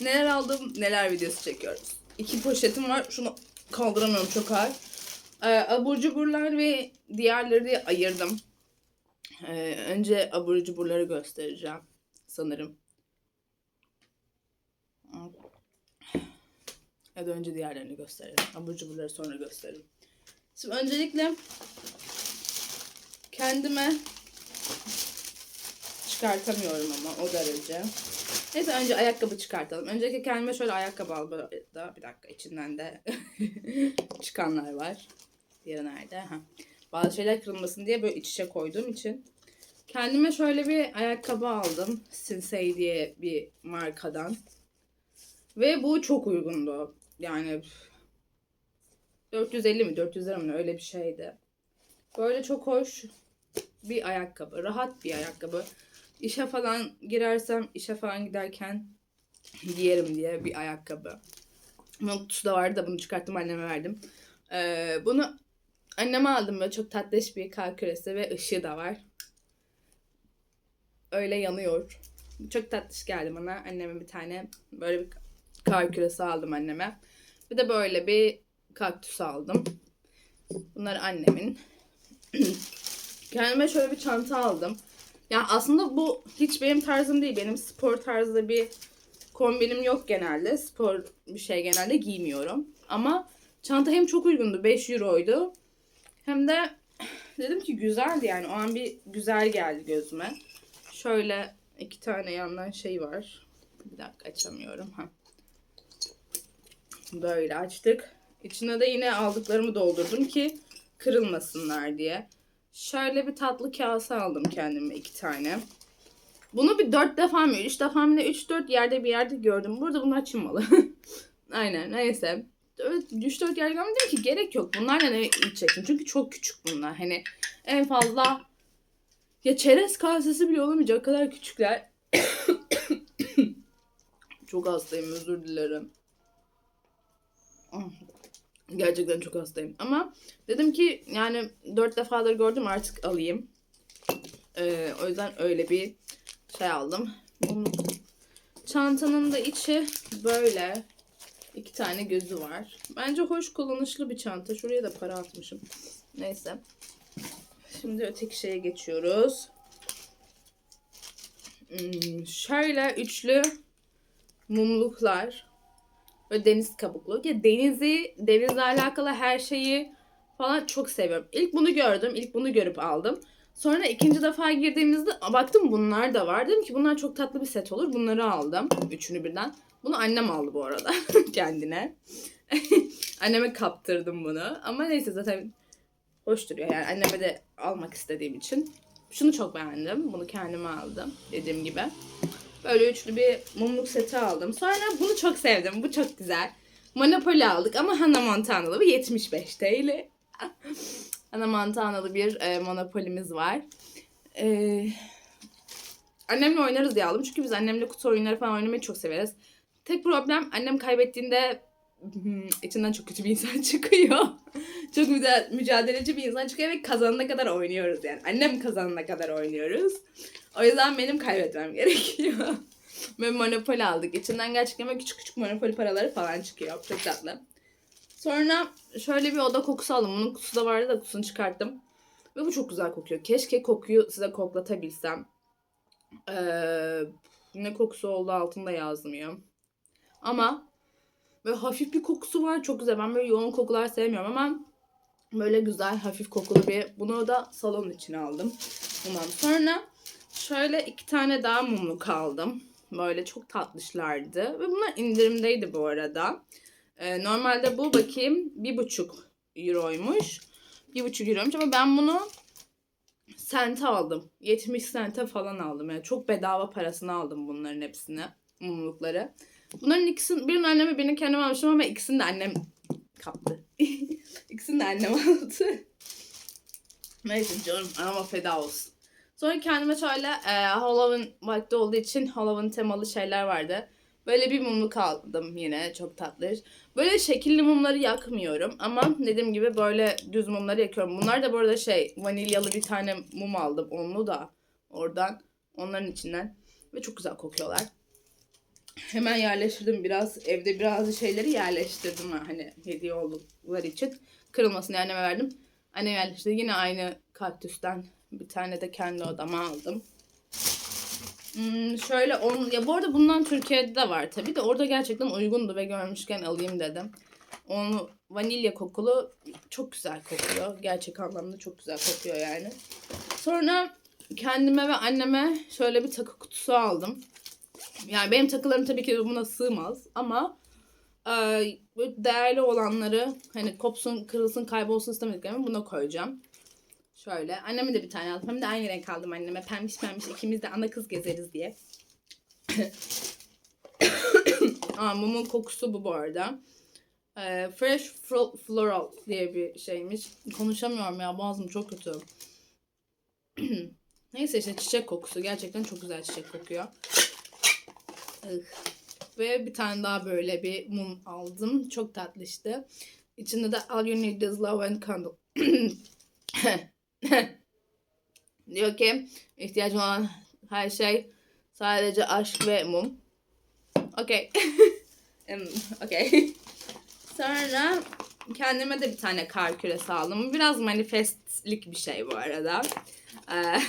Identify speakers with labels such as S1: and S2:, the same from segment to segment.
S1: neler aldım, neler videosu çekiyoruz. İki poşetim var. Şunu kaldıramıyorum çok ağır. Ee, abur cuburlar ve diğerleri ayırdım. Ee, önce abur cuburları göstereceğim sanırım. Ya da önce diğerlerini gösterelim. Abur cuburları sonra gösteririm. Şimdi öncelikle kendime çıkartamıyorum ama o derece. Neyse önce ayakkabı çıkartalım. Öncelikle kendime şöyle ayakkabı aldım. Da bir dakika içinden de çıkanlar var. Diğeri nerede? Ha. Bazı şeyler kırılmasın diye böyle iç içe koyduğum için. Kendime şöyle bir ayakkabı aldım. Sensei diye bir markadan. Ve bu çok uygundu. Yani 450 mi 400 lira mı öyle bir şeydi. Böyle çok hoş bir ayakkabı. Rahat bir ayakkabı. İşe falan girersem, işe falan giderken giyerim diye bir ayakkabı. Bunun kutusu da vardı da bunu çıkarttım anneme verdim. Ee, bunu anneme aldım böyle çok tatlış bir kar küresi ve ışığı da var. Öyle yanıyor. Çok tatlış geldi bana. Anneme bir tane böyle bir kar küresi aldım anneme. Bir de böyle bir kaktüs aldım. Bunlar annemin. Kendime şöyle bir çanta aldım. Ya aslında bu hiç benim tarzım değil. Benim spor tarzı bir kombinim yok genelde. Spor bir şey genelde giymiyorum. Ama çanta hem çok uygundu. 5 euroydu. Hem de dedim ki güzeldi yani. O an bir güzel geldi gözüme. Şöyle iki tane yandan şey var. Bir dakika açamıyorum. Ha. Böyle açtık. İçine de yine aldıklarımı doldurdum ki kırılmasınlar diye. Şöyle bir tatlı kase aldım kendime iki tane. Bunu bir dört defa mı, üç defa mı üç dört yerde bir yerde gördüm. Burada bunlar Çin Aynen neyse. Üç dört yerde gördüm ki gerek yok. Bunlarla ne içeceksin? Çünkü çok küçük bunlar. Hani en fazla ya çerez kasesi bile olamayacak kadar küçükler. çok hastayım özür dilerim. Gerçekten çok hastayım. Ama dedim ki yani dört defadır gördüm artık alayım. Ee, o yüzden öyle bir şey aldım. Bunun çantanın da içi böyle. iki tane gözü var. Bence hoş kullanışlı bir çanta. Şuraya da para atmışım. Neyse. Şimdi öteki şeye geçiyoruz. Hmm, şöyle üçlü mumluklar. Böyle deniz kabuklu. Ya denizi, denizle alakalı her şeyi falan çok seviyorum. İlk bunu gördüm. ilk bunu görüp aldım. Sonra ikinci defa girdiğimizde baktım bunlar da var. Dedim ki bunlar çok tatlı bir set olur. Bunları aldım. Üçünü birden. Bunu annem aldı bu arada kendine. Anneme kaptırdım bunu. Ama neyse zaten hoş duruyor. Yani anneme de almak istediğim için. Şunu çok beğendim. Bunu kendime aldım. Dediğim gibi. Böyle üçlü bir mumluk seti aldım. Sonra bunu çok sevdim. Bu çok güzel. Monopoly aldık ama Hannah Montana'lı bir 75 TL. Hannah Montana'lı bir e, Monopoly'miz var. E, annemle oynarız diye aldım. Çünkü biz annemle kutu oyunları falan oynamayı çok severiz. Tek problem annem kaybettiğinde içinden çok kötü bir insan çıkıyor. çok müca- mücadeleci bir insan çıkıyor ve kazanana kadar oynuyoruz yani. Annem kazanana kadar oynuyoruz. O yüzden benim kaybetmem gerekiyor. Ve Monopoly aldık. İçinden gerçekten böyle küçük küçük Monopoly paraları falan çıkıyor. Çok tatlı. Sonra şöyle bir oda kokusu aldım. Bunun kutusu da vardı da kutusunu çıkarttım. Ve bu çok güzel kokuyor. Keşke kokuyu size koklatabilsem. Ee, ne kokusu olduğu altında yazmıyor. Ama böyle hafif bir kokusu var. Çok güzel. Ben böyle yoğun kokular sevmiyorum ama böyle güzel hafif kokulu bir bunu da salon için aldım. Ondan sonra şöyle iki tane daha mumluk aldım. Böyle çok tatlışlardı. Ve bunlar indirimdeydi bu arada. Ee, normalde bu bakayım bir buçuk euroymuş. Bir buçuk euroymuş ama ben bunu sente aldım. 70 sente falan aldım. Yani çok bedava parasını aldım bunların hepsini. Mumlukları. Bunların ikisini, birini anneme birini kendim almışım ama ikisini de annem kaptı. ikisini de annem aldı. Neyse canım ama feda olsun. Sonra kendime şöyle e, Halloween vakti olduğu için Halloween temalı şeyler vardı. Böyle bir mumluk aldım yine çok tatlı. Böyle şekilli mumları yakmıyorum ama dediğim gibi böyle düz mumları yakıyorum. Bunlar da bu arada şey vanilyalı bir tane mum aldım onlu da oradan onların içinden ve çok güzel kokuyorlar. hemen yerleştirdim biraz. Evde bazı şeyleri yerleştirdim ha, hani hediye oldukları için. Kırılmasın diye anneme verdim. Annem yerleştirdi. Yine aynı kaktüsten bir tane de kendi odama aldım. Hmm, şöyle on, ya bu arada bundan Türkiye'de de var tabii de orada gerçekten uygundu ve görmüşken alayım dedim. Onu vanilya kokulu çok güzel kokuyor. Gerçek anlamda çok güzel kokuyor yani. Sonra kendime ve anneme şöyle bir takı kutusu aldım. Yani benim takılarım tabii ki buna sığmaz ama e, değerli olanları hani kopsun, kırılsın, kaybolsun istemediklerimi buna koyacağım. Şöyle. Anneme de bir tane aldım. Hem de aynı renk aldım anneme. Pembiş pembiş ikimiz de ana kız gezeriz diye. Aa, mumun kokusu bu bu arada. Ee, Fresh Floral diye bir şeymiş. Konuşamıyorum ya boğazım çok kötü. Neyse işte çiçek kokusu. Gerçekten çok güzel çiçek kokuyor. Ve bir tane daha böyle bir mum aldım. Çok tatlı işte. İçinde de All You Need Is Love and Candle. Diyor ki ihtiyacım olan her şey sadece aşk ve mum. Okey. Okey. Sonra kendime de bir tane kar küresi aldım. Biraz manifestlik bir şey bu arada. Ee,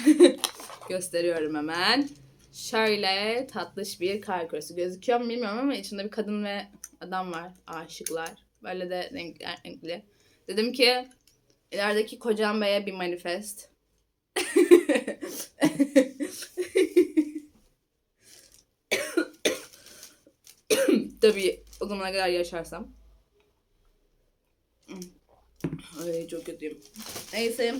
S1: gösteriyorum hemen. Şöyle tatlış bir kar küresi gözüküyor mu bilmiyorum ama içinde bir kadın ve adam var. Aşıklar. Böyle de renkli. renkli. Dedim ki ilerideki kocam beye bir manifest. Tabii o zamana kadar yaşarsam. Ay çok kötüyüm. Neyse.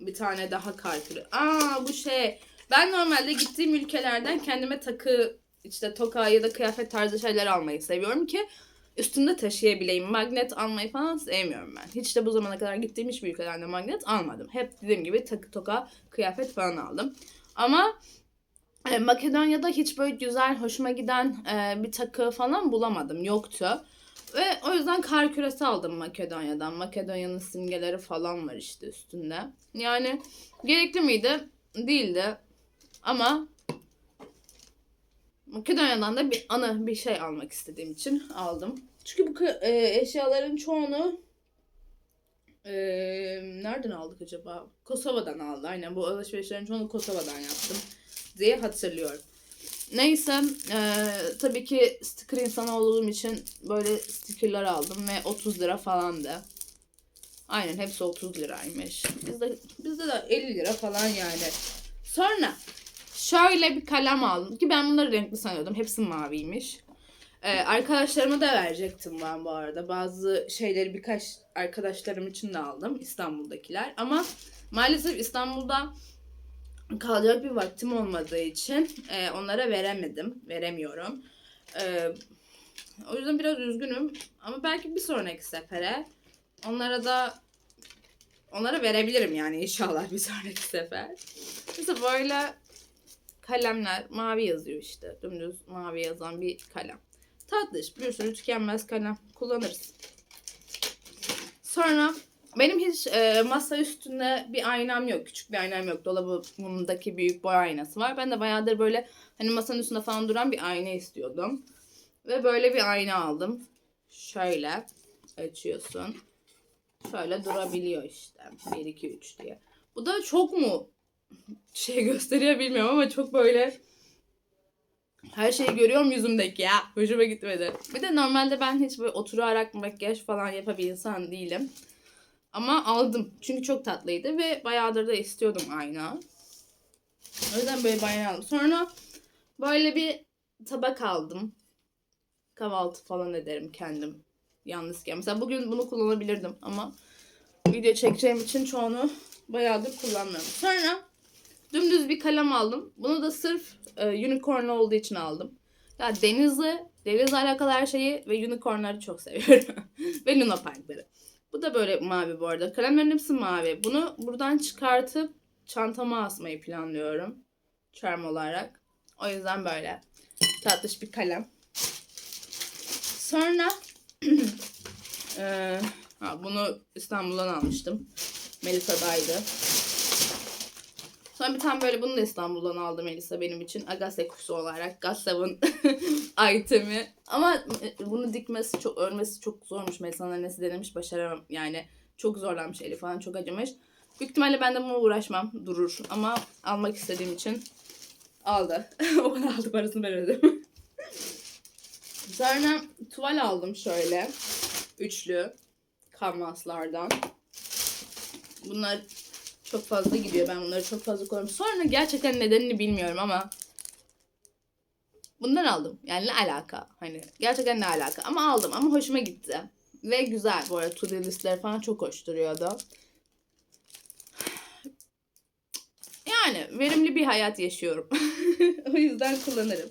S1: Bir tane daha kalkülü. Aa bu şey. Ben normalde gittiğim ülkelerden kendime takı işte toka ya da kıyafet tarzı şeyler almayı seviyorum ki üstünde taşıyabileyim. Magnet almayı falan sevmiyorum ben. Hiç de bu zamana kadar gittiğim hiçbir ülkeden de magnet almadım. Hep dediğim gibi takı toka kıyafet falan aldım. Ama e, Makedonya'da hiç böyle güzel, hoşuma giden e, bir takı falan bulamadım. Yoktu. Ve o yüzden kar küresi aldım Makedonya'dan. Makedonya'nın simgeleri falan var işte üstünde. Yani gerekli miydi? Değildi. Ama Makedonya'dan da bir anı bir şey almak istediğim için aldım. Çünkü bu e, eşyaların çoğunu e, nereden aldık acaba? Kosova'dan aldı. Aynen bu alışverişlerin çoğunu Kosova'dan yaptım diye hatırlıyorum. Neyse e, tabii ki sticker insanı olduğum için böyle stickerlar aldım ve 30 lira falandı. Aynen hepsi 30 liraymış. Bizde, bizde de 50 lira falan yani. Sonra şöyle bir kalem aldım ki ben bunları renkli sanıyordum. Hepsi maviymiş. Ee, arkadaşlarıma da verecektim ben bu arada. Bazı şeyleri birkaç arkadaşlarım için de aldım. İstanbul'dakiler. Ama maalesef İstanbul'da kalacak bir vaktim olmadığı için e, onlara veremedim. Veremiyorum. E, o yüzden biraz üzgünüm. Ama belki bir sonraki sefere onlara da onlara verebilirim yani inşallah bir sonraki sefer. Mesela böyle kalemler mavi yazıyor işte. Dümdüz mavi yazan bir kalem. Tatlış bir sürü tükenmez kalem kullanırız. Sonra benim hiç e, masa üstünde bir aynam yok. Küçük bir aynam yok. Dolabımdaki büyük boy aynası var. Ben de bayağıdır böyle hani masanın üstünde falan duran bir ayna istiyordum. Ve böyle bir ayna aldım. Şöyle açıyorsun. Şöyle durabiliyor işte. 1, 2, 3 diye. Bu da çok mu şey gösteriyor bilmiyorum ama çok böyle her şeyi görüyorum yüzümdeki ya. Hoşuma gitmedi. Bir de normalde ben hiç böyle oturarak makyaj falan yapan bir insan değilim. Ama aldım. Çünkü çok tatlıydı ve bayağıdır da istiyordum ayna. O yüzden böyle bayağı aldım. Sonra böyle bir tabak aldım. Kahvaltı falan ederim kendim. Yalnızken. Mesela bugün bunu kullanabilirdim ama video çekeceğim için çoğunu bayağıdır kullanmıyorum. Sonra dümdüz bir kalem aldım. Bunu da sırf e, unicorn olduğu için aldım. Ya denizle, denizle alakalı her şeyi ve unicornları çok seviyorum. ve Luna Parkları. Bu da böyle mavi bu arada. Kalemlerin hepsi mavi. Bunu buradan çıkartıp çantama asmayı planlıyorum. Charm olarak. O yüzden böyle tatlış bir kalem. Sonra eee, ha, bunu İstanbul'dan almıştım. Melisa'daydı. Sonra bir tane böyle bunu da İstanbul'dan aldım Elisa benim için. Agase kuşu olarak. Gassav'ın itemi. Ama bunu dikmesi çok, örmesi çok zormuş. Melisa'nın annesi denemiş başaramam. Yani çok zorlanmış eli falan çok acımış. Büyük ihtimalle ben de bununla uğraşmam. Durur. Ama almak istediğim için aldı. o kadar aldı parasını ben ödedim. Sonra tuval aldım şöyle. Üçlü. Kanvaslardan. Bunlar çok fazla gidiyor. Ben bunları çok fazla koyuyorum. Sonra gerçekten nedenini bilmiyorum ama bundan aldım. Yani ne alaka? Hani gerçekten ne alaka? Ama aldım ama hoşuma gitti. Ve güzel bu arada to do listleri falan çok hoş duruyordu. Yani verimli bir hayat yaşıyorum. o yüzden kullanırım.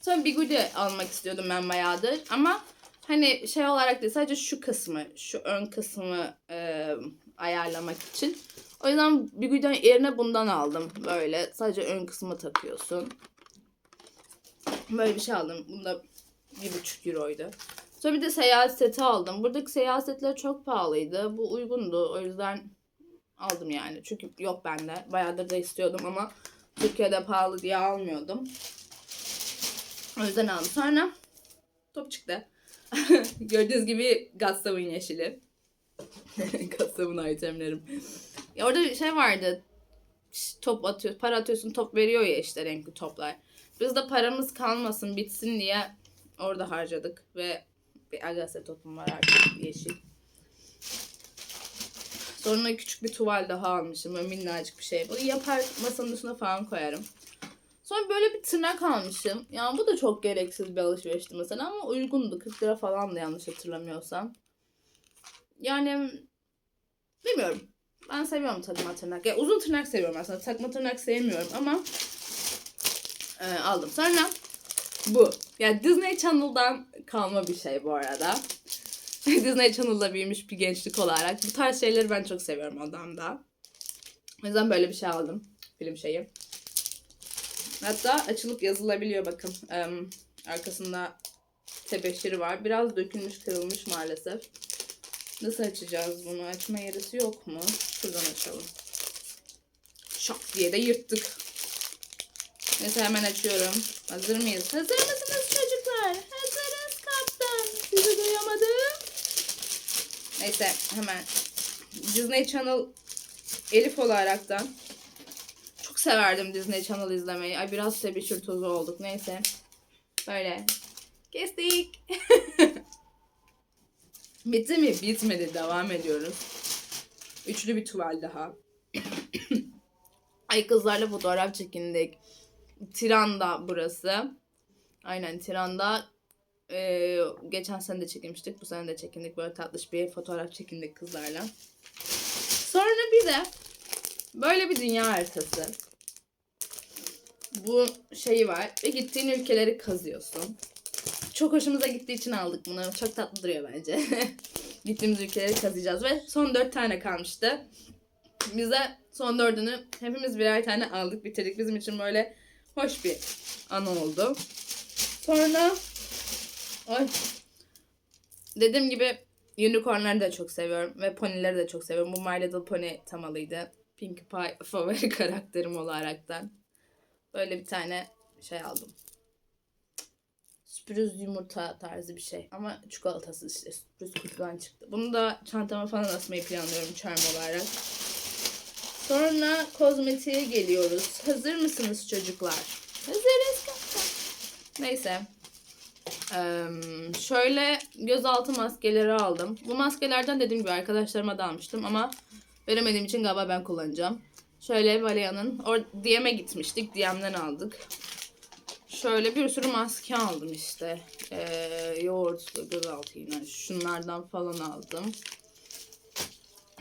S1: Sonra bigudi almak istiyordum ben bayağıdır. Ama hani şey olarak değil sadece şu kısmı, şu ön kısmı e, ayarlamak için. O yüzden bigudiden yerine bundan aldım. Böyle sadece ön kısmı takıyorsun. Böyle bir şey aldım. Bunda bir buçuk euroydu. Sonra bir de seyahat seti aldım. Buradaki seyahat setleri çok pahalıydı. Bu uygundu. O yüzden aldım yani. Çünkü yok bende. Bayağıdır da istiyordum ama Türkiye'de pahalı diye almıyordum. O yüzden aldım. Sonra top çıktı. Gördüğünüz gibi Gastav'ın yeşili. Gastav'ın itemlerim. Ya orada bir şey vardı. Top atıyor, para atıyorsun top veriyor ya işte renkli toplar. Biz de paramız kalmasın bitsin diye orada harcadık ve bir Agase topum var artık yeşil. Sonra küçük bir tuval daha almışım. Böyle minnacık bir şey. Bunu yapar masanın üstüne falan koyarım. Sonra böyle bir tırnak almışım. Yani bu da çok gereksiz bir alışverişti mesela ama uygundu. 40 lira falan da yanlış hatırlamıyorsam. Yani bilmiyorum. Ben seviyorum takma tırnak. Ya uzun tırnak seviyorum aslında. Takma tırnak sevmiyorum ama e, aldım. Sonra bu. Ya Disney Channel'dan kalma bir şey bu arada. Disney Channel'da büyümüş bir gençlik olarak. Bu tarz şeyleri ben çok seviyorum odamda. O yüzden böyle bir şey aldım. Film şeyi. Hatta açılıp yazılabiliyor bakın. Em, arkasında tebeşiri var. Biraz dökülmüş kırılmış maalesef. Nasıl açacağız bunu? Açma yerisi yok mu? Şuradan açalım. Şak diye de yırttık. Neyse hemen açıyorum. Hazır mıyız? Hazır mısınız çocuklar? Hazırız kaptan. Sizi duyamadım. Neyse hemen. Disney Channel Elif olaraktan çok severdim Disney Channel izlemeyi. Ay biraz tebeşir tozu olduk. Neyse. Böyle. Kestik. Bitti mi? Bitmedi. Devam ediyoruz. Üçlü bir tuval daha. Ay kızlarla fotoğraf çekindik. Tiran'da burası. Aynen Tiran'da ee, geçen sene de çekilmiştik. Bu sene de çekindik. Böyle tatlış bir fotoğraf çekindik kızlarla. Sonra bir de böyle bir dünya haritası. Bu şeyi var ve gittiğin ülkeleri kazıyorsun. Çok hoşumuza gittiği için aldık bunu. Çok tatlı duruyor bence. Gittiğimiz ülkeleri kazıyacağız ve son dört tane kalmıştı. Bize son dördünü hepimiz birer tane aldık bitirdik. Bizim için böyle hoş bir an oldu. Sonra ay, dediğim gibi unicornları da çok seviyorum ve ponileri de çok seviyorum. Bu My Little Pony temalıydı. Pinkie Pie favori karakterim olaraktan. Böyle bir tane şey aldım. Sürpriz yumurta tarzı bir şey. Ama çikolatası işte. Sürpriz kutudan çıktı. Bunu da çantama falan asmayı planlıyorum charm olarak. Sonra kozmetiğe geliyoruz. Hazır mısınız çocuklar? Hazırız. Neyse. Ee, şöyle gözaltı maskeleri aldım. Bu maskelerden dediğim gibi arkadaşlarıma da almıştım ama veremediğim için galiba ben kullanacağım. Şöyle Valia'nın or DM'e gitmiştik. DM'den aldık. Şöyle bir sürü maske aldım işte. Ee, yoğurtlu gözaltı yine. Şunlardan falan aldım.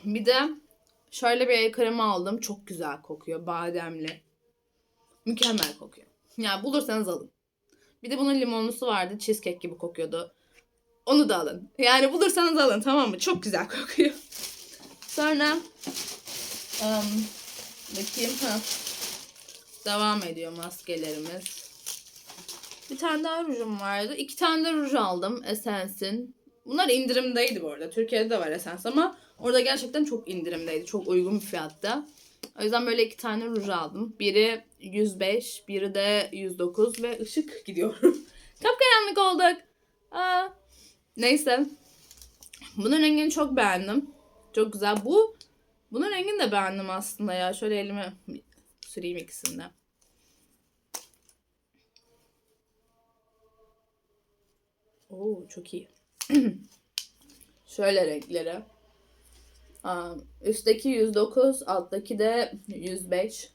S1: Bir de şöyle bir el kremi aldım. Çok güzel kokuyor. Bademli. Mükemmel kokuyor. Yani bulursanız alın. Bir de bunun limonlusu vardı. Cheesecake gibi kokuyordu. Onu da alın. Yani bulursanız alın tamam mı? Çok güzel kokuyor. Sonra um, bakayım. Ha. Devam ediyor maskelerimiz. Bir tane daha rujum vardı. İki tane de ruj aldım Essence'in. Bunlar indirimdeydi bu arada. Türkiye'de de var Essence ama orada gerçekten çok indirimdeydi. Çok uygun bir fiyatta. O yüzden böyle iki tane ruj aldım. Biri 105, biri de 109 ve ışık gidiyorum. Kapkaranlık olduk. Aa, neyse. Bunun rengini çok beğendim. Çok güzel. Bu bunun rengini de beğendim aslında ya. Şöyle elime süreyim ikisini de. Oo çok iyi. Şöyle renkleri. Üstteki 109, alttaki de 105.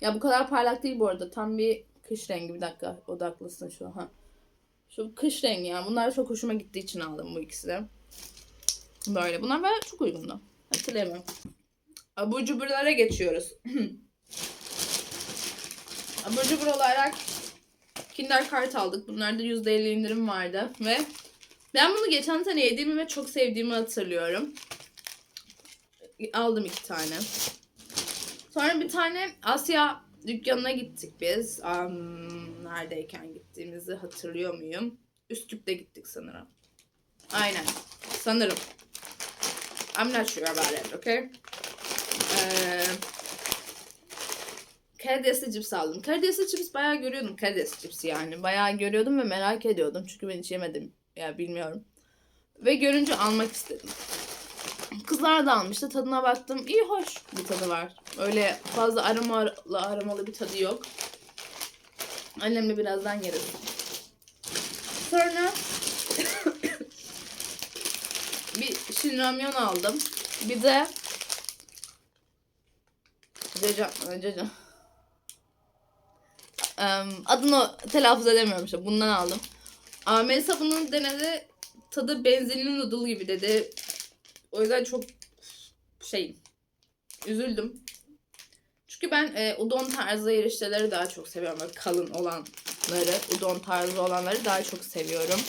S1: Ya bu kadar parlak değil bu arada. Tam bir kış rengi. Bir dakika odaklısın şu an. Şu kış rengi yani. Bunlar çok hoşuma gittiği için aldım bu ikisini. Böyle. Bunlar bana çok uygundu. Hatırlayamıyorum. Abur cuburlara geçiyoruz. Abur cubur olarak Kinder Kart aldık. Bunlarda %50 indirim vardı. Ve ben bunu geçen sene yediğimi ve çok sevdiğimi hatırlıyorum. Aldım iki tane. Sonra bir tane Asya dükkanına gittik biz. Am, neredeyken gittiğimizi hatırlıyor muyum? Üsküp'te gittik sanırım. Aynen. Sanırım. I'm not sure about it, okay? Ee, karidesli cips aldım. Karidesli cips bayağı görüyordum. Karidesli cipsi yani. Bayağı görüyordum ve merak ediyordum. Çünkü ben hiç yemedim. Ya bilmiyorum. Ve görünce almak istedim. Kızlar da almıştı. Tadına baktım. İyi hoş bir tadı var. Öyle fazla aromalı aromalı bir tadı yok. Annemle birazdan yeriz. Sonra bir Shin Ramyon aldım. Bir de Caca, Caca. Adını telaffuz edemiyorum işte. Bundan aldım. Melisa bunun denedi. Tadı benzinli noodle gibi dedi. O yüzden çok şey üzüldüm. Çünkü ben e, udon tarzı erişteleri daha çok seviyorum. Böyle kalın olanları, udon tarzı olanları daha çok seviyorum.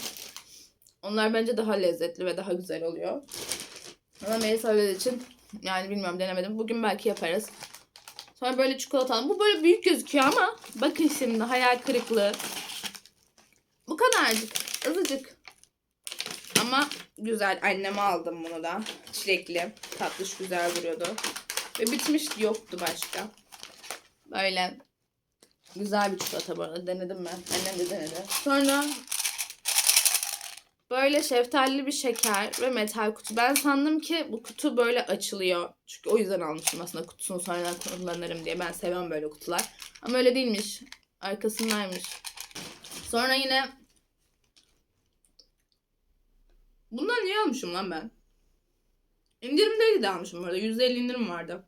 S1: Onlar bence daha lezzetli ve daha güzel oluyor. Ama öyle için yani bilmiyorum denemedim. Bugün belki yaparız. Sonra böyle çikolata aldım. Bu böyle büyük gözüküyor ama bakın şimdi hayal kırıklığı. Bu kadarcık. Azıcık. Ama güzel. Anneme aldım bunu da. Çilekli. Tatlış güzel duruyordu. Ve bitmiş yoktu başka. Böyle güzel bir çikolata bu arada. Denedim ben. Annem de denedi. Sonra böyle şeftalili bir şeker ve metal kutu. Ben sandım ki bu kutu böyle açılıyor. Çünkü o yüzden almıştım aslında kutusunu sonradan kullanırım diye. Ben sevmem böyle kutular. Ama öyle değilmiş. Arkasındaymış. Sonra yine Bundan niye almışım lan ben? İndirimdeydi de almışım bu arada. %50 indirim vardı.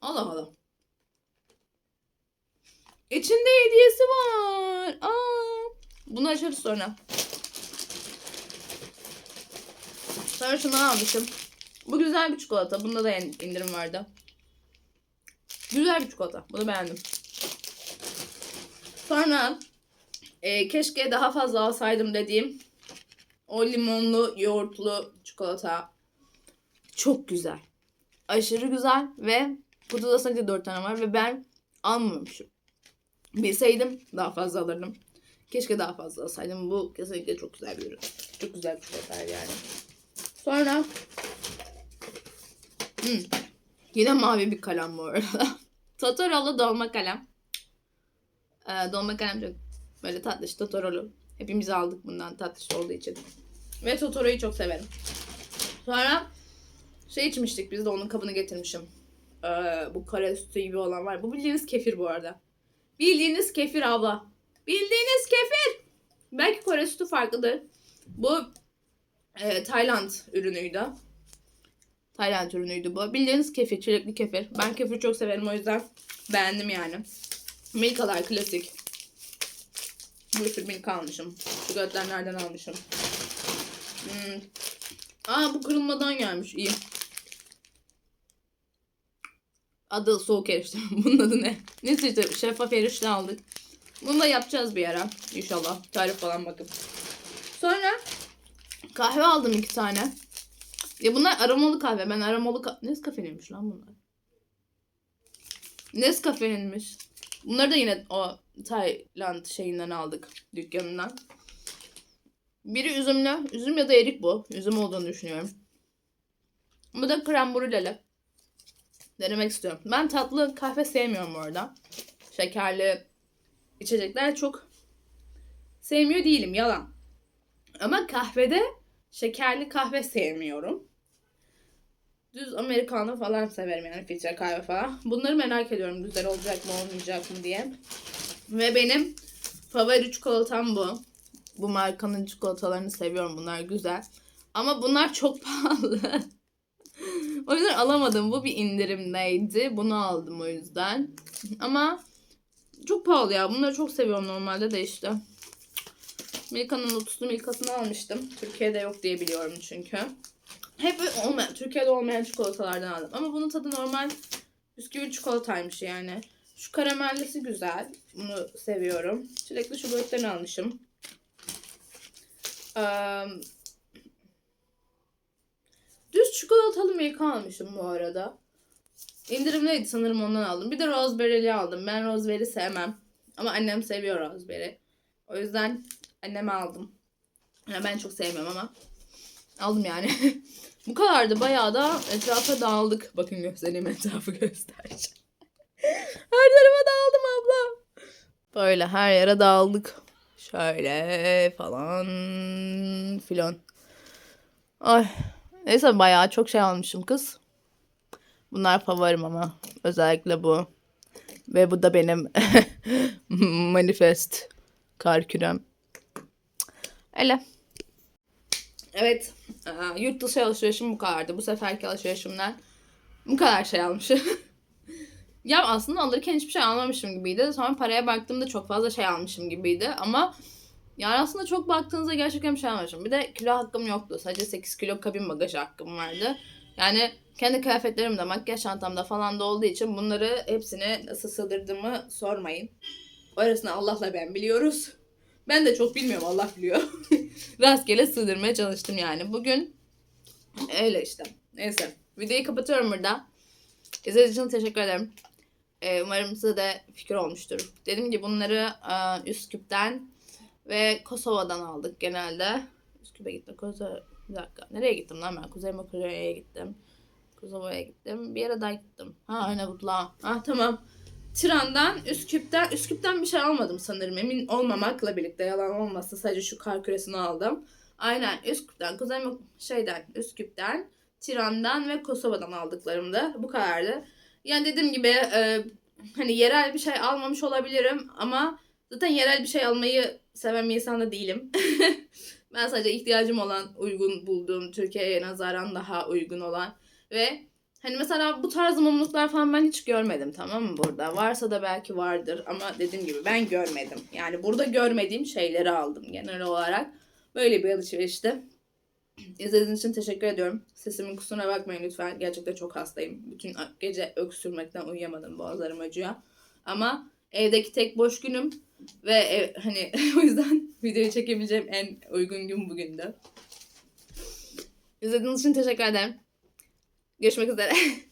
S1: Allah Allah. İçinde hediyesi var. Aa, bunu açarız sonra. Sonra şundan almışım. Bu güzel bir çikolata. Bunda da indirim vardı. Güzel bir çikolata. Bunu beğendim. Sonra e, keşke daha fazla alsaydım dediğim o limonlu yoğurtlu çikolata. Çok güzel. Aşırı güzel ve kutuda sadece 4 tane var ve ben almamışım. Bilseydim daha fazla alırdım. Keşke daha fazla alsaydım. Bu kesinlikle çok güzel bir ürün. Çok güzel bir çikolata yani. Sonra hmm, yine mavi bir kalem bu arada. Totoro'lu dolma kalem. Ee, dolma kalem çok böyle tatlış Totoro'lu. Hepimiz aldık bundan tatlış olduğu için. Ve Totoro'yu çok severim. Sonra şey içmiştik biz de onun kabını getirmişim. Ee, bu kare sütü gibi olan var. Bu bildiğiniz kefir bu arada. Bildiğiniz kefir abla. Bildiğiniz kefir. Belki Kore sütü farklıdır. Bu e, Tayland ürünüydü. Tayland ürünüydü bu. Bildiğiniz kefir, çilekli kefir. Ben kefir çok severim o yüzden beğendim yani. Milkalar klasik. Bir sürü milka almışım. Çikolatlar nereden almışım? Hmm. Aa bu kırılmadan gelmiş. İyi. Adı soğuk erişte. Bunun adı ne? Neyse işte şeffaf erişte aldık. Bunu da yapacağız bir ara. İnşallah. Tarif falan bakıp. Sonra kahve aldım iki tane. Ya bunlar aromalı kahve. Ben aromalı kahve... Nescafe'ninmiş lan bunlar. Nescafe'ninmiş. Bunları da yine o Tayland şeyinden aldık. Dükkanından. Biri üzümlü. Üzüm ya da erik bu. Üzüm olduğunu düşünüyorum. Bu da krem brüleli. Denemek istiyorum. Ben tatlı kahve sevmiyorum orada. Şekerli içecekler çok sevmiyor değilim. Yalan. Ama kahvede şekerli kahve sevmiyorum. Düz americano falan severim yani filtre kahve falan. Bunları merak ediyorum güzel olacak mı olmayacak mı diye. Ve benim favori çikolatam bu. Bu markanın çikolatalarını seviyorum. Bunlar güzel. Ama bunlar çok pahalı. o yüzden alamadım. Bu bir indirimdeydi. Bunu aldım o yüzden. Ama çok pahalı ya. Bunları çok seviyorum normalde de işte. Milka'nın lotuslu Milka'sını almıştım. Türkiye'de yok diye biliyorum çünkü. Hep olmayan, Türkiye'de olmayan çikolatalardan aldım. Ama bunun tadı normal bisküvi çikolataymış yani. Şu karamellisi güzel. Bunu seviyorum. Çilekli çikolatlarını almışım. Eee, düz çikolatalı Milka almışım bu arada. İndirimliydi sanırım ondan aldım. Bir de Raspberry'li aldım. Ben Raspberry sevmem. Ama annem seviyor Raspberry. O yüzden anneme aldım. Yani ben çok sevmiyorum ama. Aldım yani. Bu kadardı. Bayağı da etrafa dağıldık. Bakın göstereyim etrafı göstereceğim. her tarafa dağıldım abla. Böyle her yere dağıldık. Şöyle falan filan. Ay. Neyse bayağı çok şey almışım kız. Bunlar favorim ama. Özellikle bu. Ve bu da benim manifest kar kürem. Öyle. Evet. aa, Yurt dışı alışverişim bu kadardı. Bu seferki alışverişimden bu kadar şey almışım. ya aslında alırken hiçbir şey almamışım gibiydi. Sonra paraya baktığımda çok fazla şey almışım gibiydi. Ama yani aslında çok baktığınızda gerçekten bir şey almamışım. Bir de kilo hakkım yoktu. Sadece 8 kilo kabin bagajı hakkım vardı. Yani kendi kıyafetlerimde, makyaj çantamda falan da olduğu için bunları hepsini nasıl sığdırdığımı sormayın. Orasını Allah'la ben biliyoruz. Ben de çok bilmiyorum Allah biliyor. Rastgele sığdırmaya çalıştım yani. Bugün öyle işte. Neyse. Videoyu kapatıyorum burada. İzlediğiniz için teşekkür ederim. Ee, umarım size de fikir olmuştur. Dediğim gibi bunları e, Üsküp'ten ve Kosova'dan aldık genelde. Üsküp'e gittim. Kosova... Bir dakika. Nereye gittim lan ben? Kuzey Makedonya'ya gittim. Kosova'ya gittim. Bir yere daha gittim. Ha Arnavutluğa. Ah tamam. Tiran'dan, Üsküp'ten, Üsküp'ten bir şey almadım sanırım. Emin olmamakla birlikte yalan olmasın. Sadece şu kar küresini aldım. Aynen Üsküp'ten, Kuzey şeyden, Üsküp'ten, Tiran'dan ve Kosova'dan aldıklarımdı. Bu kadardı. Yani dediğim gibi e, hani yerel bir şey almamış olabilirim ama zaten yerel bir şey almayı seven bir insan da değilim. ben sadece ihtiyacım olan, uygun bulduğum, Türkiye'ye nazaran daha uygun olan ve Hani mesela bu tarz mumluklar falan ben hiç görmedim tamam mı burada? Varsa da belki vardır ama dediğim gibi ben görmedim. Yani burada görmediğim şeyleri aldım genel olarak. Böyle bir alışverişti. İzlediğiniz için teşekkür ediyorum. Sesimin kusuruna bakmayın lütfen. Gerçekten çok hastayım. Bütün gece öksürmekten uyuyamadım. Boğazlarım acıyor. Ama evdeki tek boş günüm ve ev- hani o yüzden videoyu çekebileceğim en uygun gün bugündü. İzlediğiniz için teşekkür ederim. Görüşmek üzere.